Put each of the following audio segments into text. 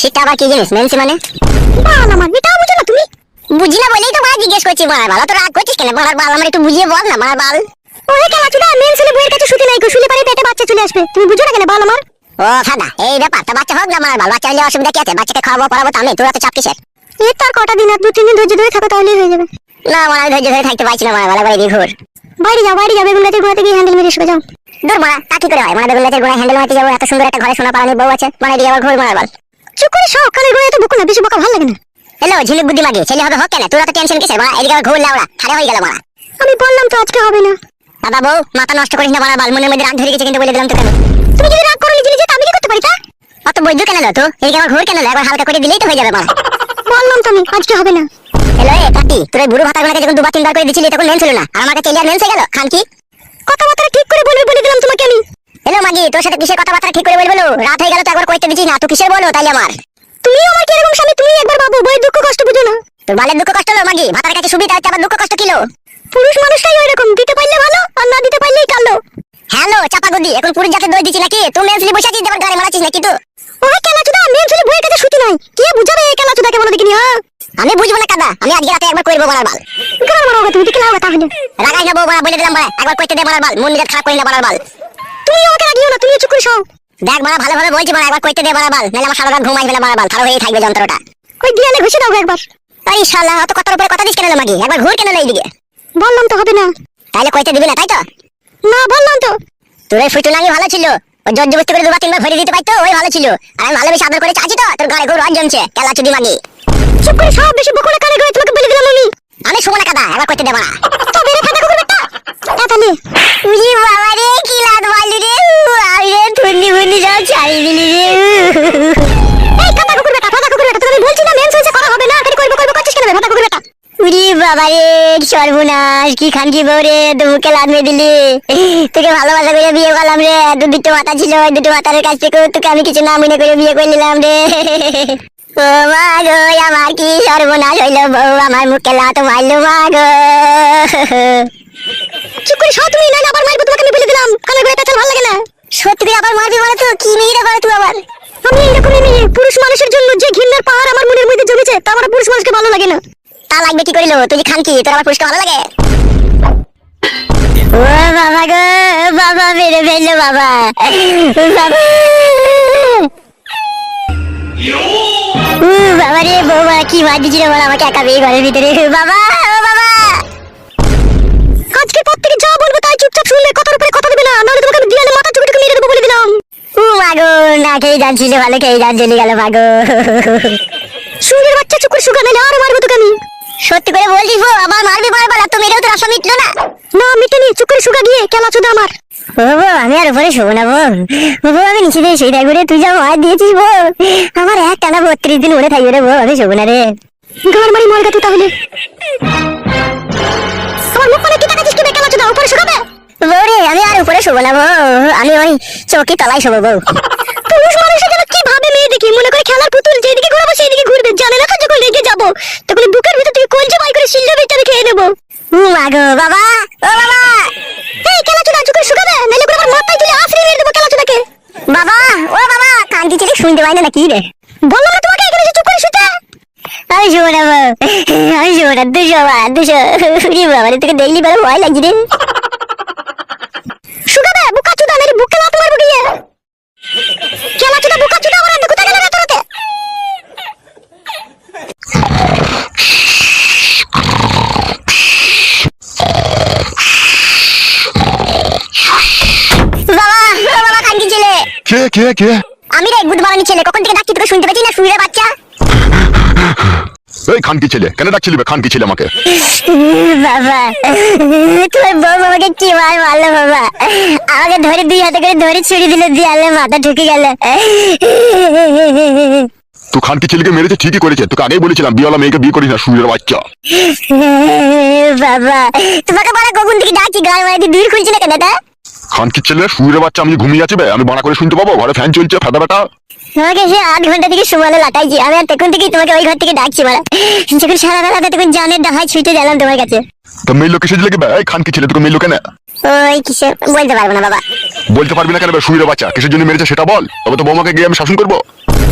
সেটা আবার কি জিনিস মেন্সি মানে? বাল আমার এটাও বুঝো না তুমি। বুঝি না বলেই তো মারা জিজ্ঞেস করছি বাল। তো রাগ করছিস কেন? বাল আমার একটু বুঝিয়ে বল না বাল। ওরে কেলা চুদা মেন্স বইয়ের কাছে শুতে নাই গো শুলে পারে পেটে বাচ্চা চলে আসবে। তুমি বুঝো না কেন বাল আমার? ও ফাদা এই ব্যাপার তা বাচ্চা হোক না মারার বাল বাচ্চা হলে অসুবিধা কি আছে? বাচ্চাকে খাওয়াবো পড়াবো তো আমি তোরা তো চাপ কিসের? এ তার কটা দিন আর দু তিন দিন ধৈর্য ধরে থাকো তাহলেই হয়ে যাবে। না আমার ধৈর্য ধরে থাকতে পারছি না মারা বালা বাড়ি দিয়ে ঘুর বাইরে যাও বাইরে যাও বেগুন গাছের গোড়াতে গিয়ে হ্যান্ডেল মেরে শুয়ে যাও। দূর মারা তা কি করে হয়? মানে বেগুন গাছের গোড়ায় হ্যান্ডেল মারতে যাব? এত সুন্দর একটা ঘরে সোনা পালানি বউ আছে মানে দিয়ে আবার ঘুর মারা বাল। চুপ করে সব কানের গোড়ায় তো বকো না বেশি বকা ভালো লাগে না। হ্যালো ঝিলিক বুদ্ধি মাগি ছেলে হবে হোক কেন তোরা তো টেনশন কিসের? মারা এদিকে ঘুর লাউড়া খারে হয়ে গেল মারা আমি বললাম তো আজকে হবে না। দাদা বউ মাথা নষ্ট করিস না মারা বাল মনের মধ্যে রাগ ধরে গেছে কিন্তু বলে দিলাম তোকে। আমি। তুমি যদি রাগ করো নিজে আমি কি করতে পারি তা? অত বৈদ্য কেন তো এদিকে আবার ঘুর কেন একবার হালকা করে দিলেই তো হয়ে যাবে মারা বললাম তো আমি আজকে হবে না। হ্যালো এ কাটি তোর এই বুড়ো ভাতা গুলাকে যখন দুবার তিনবার করে দিছিলি তখন মেন ছিল না। আর আমাকে চেলিয়ার মেন হয়ে গেল? খান কি? কথা কথাবার্তা ঠিক করে বলবে বলে দিলাম তোমাকে আমি। হ্যালো মাগি তোর সাথে কিসের কথাবার্তা ঠিক করে বলব রাত হয়ে গেল তো একবার কইতে দিছিস না তুই কিসের বলো তাইলে আমার? তুমি আমার কি এরকম স্বামী তুমি একবার বাবু বই দুঃখ কষ্ট বুঝো না। তোর বালের দুঃখ কষ্ট হলো মাগি ভাতার কাছে সুবিধা হচ্ছে আবার দুঃখ কষ্ট কিলো পুরুষ মানুষটাই ওই রকম দিতে পারলে ভালো আর না দিতে পারলেই কালো। হ্যালো চাপা গদি এখন পুরুষ জাতে দই দিছি নাকি? তুই মেনসলি বসে আছিস দেবার গাড়ি মারাছিস নাকি তুই? ওই কেলা চুদা মেনসলি বইয়ের কাছে শুতি নাই। কে বুঝাবে এই কেলা চুদাকে বলো দেখিনি হ্যাঁ? আমি বুঝব না কাদা আমি আজকে রাতে একবার করব বলার বাল। গাড়ি মারো তুমি দিকে লাও তাহলে। রাগাই না বউ বলা বলে দিলাম বলে একবার কইতে দে বলার বাল মন নিজে খারাপ করি না বলার বাল। তুমি আমাকে রাগিও না তুমি চুপ করে সও দেখ বড়া ভালোভাবে বলছি বড়া একবার কইতে দে বলার বাল নাহলে আমার সারা রাত ঘুমাই ফেলে বলার বাল তার হয়েই থাকবে যন্ত্রটা। ওই দিয়ালে ঘুষে দাও একবার। আরে শালা অত কথার উপরে কথা দিস কেন মাগি একবার ঘুর কেন এইদিকে? বললাম তো হবে না। তাহলে কইতে দিবি না তাই তো? না বললাম তো। তোর এই ফুটুনাঙ্গি ভালো ছিল। ওই জবস্তি করে দুবার তিনবার ভরে দিতে পারতো ওই ভালো ছিল। আর আমি ভালোবেসে আদর করে চাচ্ছি তো তোর গাড়ি ঘুর রজ জমছে কেলা চুদি মাগি। চুপ করে সব বেশি বকুলে কানে গয়ে তোমাকে বলে দিলাম আমি। আমি শুবো কাদা একবার কইতে দেবো না তো বেরে ফাটা কুকুর বেটা তাহলে? উজি বাবা রে, কি লাদ মারলি রে? আই রে ঠুন্ডি ফুন্ডি সব ছাড়ি দিলি রে এই, কাদা কুকুর বেটা ফাটা কুকুর বেটা তোকে আমি বলছি না মেন্স হয়েছে করা হবে না খালি করব করব, করছিস কেন রে কুকুর বেটা উরি বাবা রে সর্বনাশ, কি খান কি বউ রে লাদ মেয়ে দিলি। তোকে ভালোবাসা করে বিয়ে করলাম রে, দু দুটো মাথা ছিল, ওই দুটো মাথার কাছ থেকে তোকে আমি কিছু না মনে করে বিয়ে করে নিলাম রে। ও মা গো, আমার কি সর্বনাশ হইল বউ, আমার মুখে লাত মারলো মা গো। চুপ করে সব তুমি না আবার মারবো তোমাকে আমি বলে দিলাম। কানে করে পেছাল ভালো লাগে না। সত্যি আবার মারবি মানে তো? কি মেয়ে রে তুই আবার? আমি এইরকমই মেয়ে। পুরুষ মানুষের জন্য যে ঘৃণার পাহাড় আমার মনের মধ্যে জমেছে তা আমার পুরুষ মানুষকে ভালো লাগে না। তা লাগবে কি করিল? তুই খান কি তোর আমার পুরুষকে ভালো লাগে? ও বাবা গো বাবা মেরে ফেলল বাবা। বাবা। বাবা রে বৌমা কি মার দিছিল বল আমাকে একা বিয়ে ঘরের ভিতরে? বাবা শুনলে কথার উপরে কথা দেবে না নাহলে তোমাকে আমি দিয়ালে মাথা চুকে মেরে দেবো বলে দিলাম। ও মাগো না খেয়ে যাচ্ছিল ভালো খেয়ে চলে গেল মাগো। সুরের বাচ্চা চুকুর সুগা নাহলে আরও মারবো তোকে আমি। সত্যি করে বলছিস বউ আবার মারবি মারবা না তো মেরেও তো রাস্তা মিটলো না। না মিটেনি চুকুর সুগা গিয়ে কেলা চুদা আমার। ও আমি আর উপরে শোবো না বউ। আমি নিচে দিয়ে সেইটা করে তুই যা মার দিয়েছিস বউ। আমার এক টানা বত্রিশ দিন উড়ে থাকবে রে বউ আমি শোবো না রে। গার মারি মরগা তুই তাহলে। আমার মুখ মানে কি টাকাছিস কি বেকালা চুদা উপরে শুকাবে? বউ রে আমি আর উপরে শোবো না আমি ওই চৌকি তলায় শোবো বউ পুরুষ মানুষের যেন কি ভাবে মেয়ে দেখি? মনে করে খেলার পুতুল যেদিকে ঘুরাবো সেদিকে ঘুরবে। জানে না যখন রেগে যাব। তখন বুকের ভিতর থেকে কলজে বাই করে শিল্লা ভিতরে খেয়ে নেব। মাগো বাবা! ও বাবা! এই খেলা চুদা চুকুর শুকাবে? নাইলে করে মাথায় তুলে আফরি মেরে দেবো খেলা চুদাকে বাবা, ও বাবা, কান্দি ছেলে শুনতে পাই না নাকি রে? বললাম না তোমাকে এখানে চুপ করে শুতে? আমি শোবো না আমি শোবো না। দুশো বা দুশো। বাবা তোকে দেখলি বড় ভয় লাগছে রে। বুকা লাত মারবো গিয়ে? খেলা বুকা বাবা কান্দি ছেলে। কে কে কে? আমি রে গুড মর্নিং ছেলে কখন থেকে ডাকছি তোকে শুনতে পাচ্ছি না? শুয়ে বাচ্চা? এই খানকি ছেলে? কেন ডাকছিলি বে? খানকি ছেলে আমাকে? বাবা তোর বউ আমাকে কি মার মারলো বাবা? আমাকে ধরে দুই হাতে করে ধরে ছুরি দিলে দিয়ালে মাথা ঢুকে গেল। খানকি ছেলেকে মেরেছে? ঠিকই করেছে। তোকে আগেই বলেছিলাম বিয়েওয়ালা মেয়েকে বিয়ে করিস না সুরের বাচ্চা। বাবা তোমাকে বলা কখন থেকে ডাকছি গান মারাতে দূর খুলছি না কেন খানকি ছেলে? সুরের বাচ্চা আমি ঘুমিয়ে আছি বে আমি বানা করে শুনতে পাবো? ঘরে ফ্যান চলছে ফেদা বেটা। তোমাকে সে আট ঘণ্টা থেকে সুমালে লাটাইছি আমি আর তখন থেকেই তোমাকে ওই ঘর থেকে ডাকছি মারা যখন সারা বেলাতে তখন জানের ছুটে গেলাম তোমার কাছে। তো মেয়ে লোক কিসে লেগে এই খানকি ছেলে তোকে মেয়ে লোকে না? ওই কিসে? বলতে পারব না বাবা। বলতে পারবি না কেন বাচ্চা কিসের জন্য মেরেছে সেটা বল। তবে তো বৌমাকে গিয়ে আমি শাসন করব।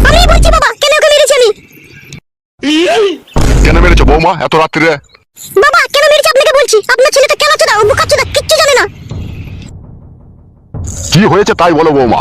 আমি বলছি বাবা কেন ওকে মেরেছি আমি? কেন মেরেছে বৌমা এত রাত্রে বাবা কেন মেরেছি আপনাকে বলছি? আপনার ছেলেটা কেন চোদা ও বুকা চোদা কিচ্ছু জানে না। কি হয়েছে তাই বলো বৌমা।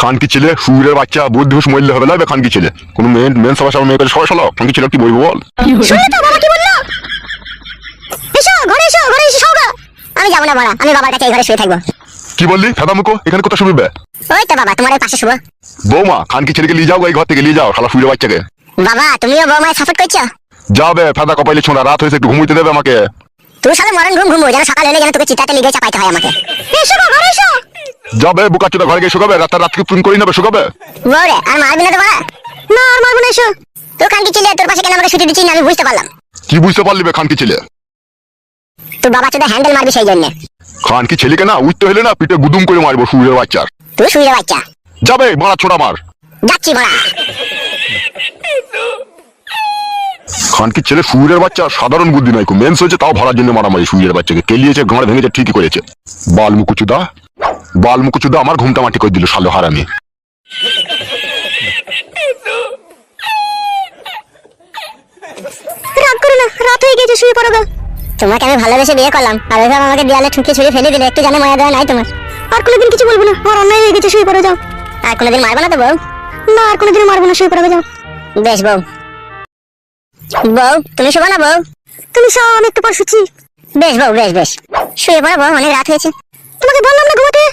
খানকি ছেলে? সুরের বাচ্চা বুদ্ধি মরলে হবে না বে খানকি ছেলে? কোন মেন মেন সবার সামনে মেয়ে সবাই খানকি ছেলে কি বলব বল? বাবা কি বলল? এসো ঘরে এসো ঘরে এসে শোগা আমি যাব না আমি বাবার কাছে এই ঘরে শুয়ে থাকব। কি বললি? ফেদা মুখো এখানে কোথায় শুনবে ওই তো বাবা তোমার পাশে শুভ বৌমা খানকি ছেলেকে নিয়ে যাও এই ঘর থেকে নিয়ে যাও শালা সুরের বাচ্চাকে। বাবা তুমিও বৌমায় সাপোর্ট করছ? যাবে ফেদা কপাইলে ছোঁড়া রাত হয়েছে একটু ঘুমুইতে দেবে আমাকে। তুই সালে মরণ ঘুম ঘুমবো যেন সকাল হলে যেন তোকে চিতাতে লিগে চাপাইতে হয় আমাকে। এসো ঘরে এসো। যাবে বুকা চোদা ঘরে গিয়ে শুকাবে রাত রাতকে ফোন করি নেবে শুকাবে? বৌরে আর মারবি না তো মারা না আর মারবো না এসো। তুই কানকি ছিলে তোর পাশে কেন আমাকে ছুটি দিচ্ছিস না আমি বুঝতে পারলাম। কি বুঝতে পারলি বে খানকি ছেলে তোর বাবা চোদা হ্যান্ডেল মারবি সেই জন্য। খানকি ছেলেকে না উঠতে হলে না পিঠে গুদুম করে মারবো সুরের বাচ্চার। তুই শুয়ে বাচ্চা। যাবে মারা ছোড়া মার। যাচ্ছি মারা খানকি ছেলে সুরের বাচ্চা সাধারণ বুদ্ধি নয় মেন্স হয়েছে তাও ভরার জন্য মারামারি। সুরের বাচ্চাকে কেলিয়েছে গাঁড় ভেঙেছে ঠিকই করেছে। বাল মুকুচুদা বাল মুকুচুদা আমার ঘুমটা মাটি করে দিল সালো হারামি। করো না রাত হয়ে গেছে শুয়ে পড়ো গো। তোমাকে আমি ভালোবেসে বিয়ে করলাম আর ওইভাবে আমাকে দেয়ালে ঠুকে ছুড়ে ফেলে দিলে একটু জানে মায়া দেওয়া নাই তোমার। আর কোনোদিন কিছু বলব না আর অন্যায় হয়ে গেছে শুয়ে পড়ে যাও। আর কোনোদিন মারবো না তো বউ? না আর কোনোদিন মারবো না শুয়ে পড়ে যাও। বেশ বউ বউ তুমি শোবো না বউ? তুমি সব আমি একটু পর শুচ্ছি। বেশ বউ বেশ বেশ। শুয়ে পড়ো বউ অনেক রাত হয়েছে। তোমাকে বললাম না ঘুমাতে?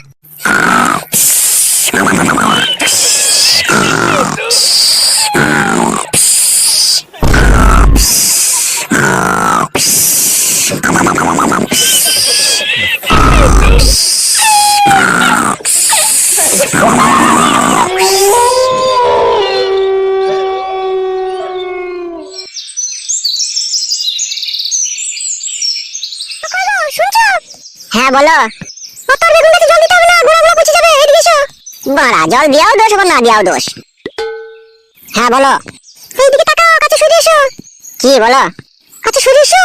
হ্যাঁ বলো। তোর বেগুন গাছে জল দিতে হবে না? গোড়াগুলো পচে যাবে। এদিকে এসো। বাড়া, জল দিয়াও দোষ, আবার না দিয়াও দোষ। হ্যাঁ বলো। এইদিকে তাকাও, কাছে সরে এসো। কি, বলো? কাছে সরে এসো।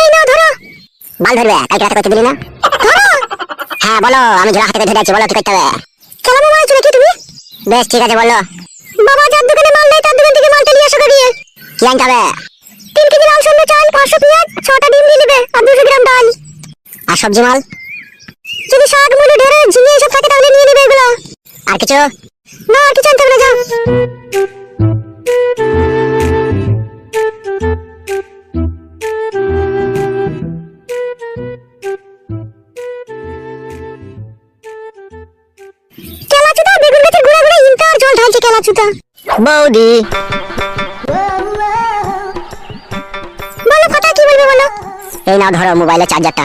এই নাও, ধরো। বাল ধরবে, কালকে রাতে করতে দিলি না? ধরো। হ্যাঁ বলো, আমি জোড়া হাতে ধরে আছি, বলো, কি করতে হবে? কেমন মোবাইল চলে কি তুমি? বেশ, ঠিক আছে, বলো। বাবা, যার দোকানে মাল নেই, তার দোকান থেকে মালটা নিয়ে এসো গিয়ে। কি আনতে হবে? তিন কেজি লাল সন্ধ্যে চাল, পাঁচশো পেঁয়াজ, ছটা ডিম দিয়ে নেবে, আর দুশো গ্রাম ডাল। আর সবজি মাল যদি শাক মুলো ঢেঁড়স ঝিঙে এসব থাকে তাহলে নিয়ে নেবে এগুলো। আর কিছু? না আর কিছু আনতে হবে না যাও। বৌদি। বলো কথা কি বলবে বলো? এই নাও ধরো মোবাইলের চার্জারটা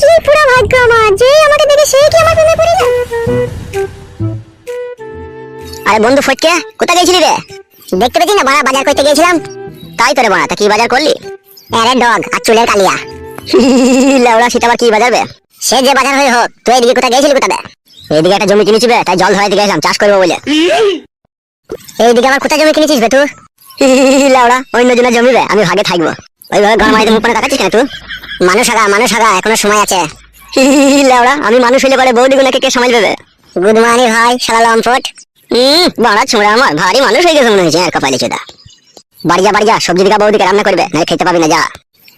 কি পুরো ভাগ্য যে আমাকে দেখে সেই কি আমার প্রেমে পড়ে আরে বন্ধু ফটকে, কোথায় গেছিলি রে? দেখতে পেয়েছি না, বাড়া বাজার করতে গেছিলাম তাই বাড়া তা কি বাজার করলি? আরে ডগ, আর চুলের কালিয়া। সেটা আবার কি বাজারবে সে যে বাজার হয়ে হোক, তুই এদিকে কোথায় গেছিলি এইদিকে একটা জমি কিনেছি বে, তাই জল ধরাইতে গেছিলাম চাষ করব বলে। এইদিকে কোথায় জমি কিনেছিস বে তুই? অন্য জনের জমি বে, আমি ভাগে থাকব। ওইভাবে ঘর মারিতে মুখ তাকাচ্ছিস কেন তুই? মানুষ আগা মানুষ আগা এখনও সময় আছে। লেওড়া, আমি মানুষ হইলে পরে বৌদি গুলোকে কে সময় দেবে? গুড মর্নিং ভাই, শালা লম্পট। হুম বড়া ছোঁড়া আমার, ভারী মানুষ হয়ে গেছে মনে হয়েছে, আর কপালে চোদা। বাড়ি যা বাড়ি যা, সবজি দিকা বৌদিকে রান্না করবে না খেতে পাবি না, যা।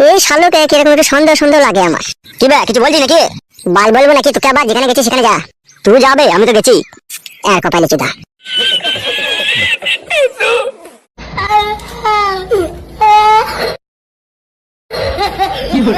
এই শালোকে কীরকম একটু সন্দেহ সন্দেহ লাগে আমার। কি বে, কিছু বলছি নাকি? বাল বলব নাকি, তোকে আবার যেখানে গেছিস সেখানে যা। তুই যাবে, আমি তো গেছি। আর কপালে চোদা। Dừng